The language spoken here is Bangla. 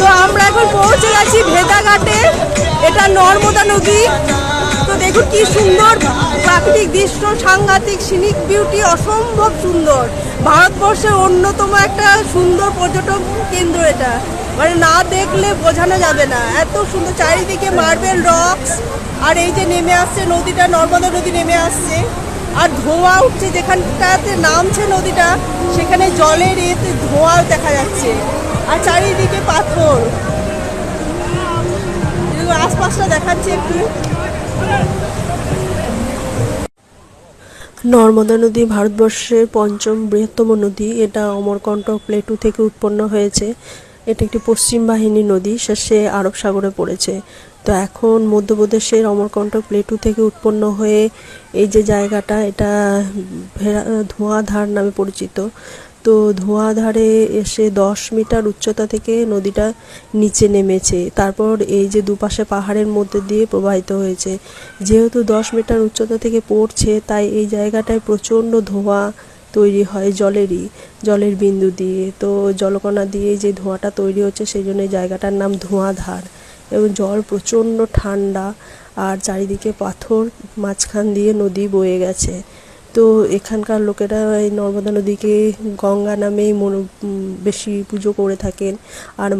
তো আমরা এখন পৌঁছে গেছি ভেদাঘাটে। এটা নর্মদা নদী। তো দেখুন কি সুন্দর প্রাকৃতিক দৃশ্য, সাংঘাতিক সিনিক বিউটি অসম্ভব সুন্দর। ভারতবর্ষের অন্যতম একটা সুন্দর পর্যটক কেন্দ্র এটা। মানে না দেখলে বোঝানো যাবে না। এত সুন্দর চারিদিকে মার্বেল রকস আর এই যে নেমে আসছে নদীটা, নর্মদা নদী নেমে আসছে। আর ধোঁয়া উঠছে, যেখানটাতে নামছে নদীটা, সেখানে জলের এতে ধোঁয়া দেখা যাচ্ছে। আর চারিদিকে পাথর। আশপাশটা দেখাচ্ছে একটু। নর্মদা নদী ভারতবর্ষের পঞ্চম বৃহত্তম নদী। এটা অমরকণ্টক প্লেটু থেকে উৎপন্ন হয়েছে। এটা একটি পশ্চিম বাহিনী নদী শেষে আরব সাগরে পড়েছে। তো এখন মধ্যপ্রদেশের অমরকণ্টক প্লেটু থেকে উৎপন্ন হয়ে এই যে জায়গাটা, এটা ধোঁয়াধার নামে পরিচিত। তো ধোঁয়াধারে এসে দশ মিটার উচ্চতা থেকে নদীটা নিচে নেমেছে। তারপর এই যে দুপাশে পাহাড়ের মধ্যে দিয়ে প্রবাহিত হয়েছে। যেহেতু দশ মিটার উচ্চতা থেকে পড়ছে, তাই এই জায়গাটায় প্রচণ্ড ধোঁয়া তৈরি হয় জলেরই, জলের বিন্দু দিয়ে। তো জলকণা দিয়ে যে ধোঁয়াটা তৈরি হচ্ছে, সেই জন্য জায়গাটার নাম ধোঁয়াধার। এবং জল প্রচণ্ড ঠান্ডা, আর চারিদিকে পাথর, মাঝখান দিয়ে নদী বয়ে গেছে। তো এখানকার লোকেরা এই নর্মদা নদীকে গঙ্গা নামেই বেশি পুজো করে থাকেন। আর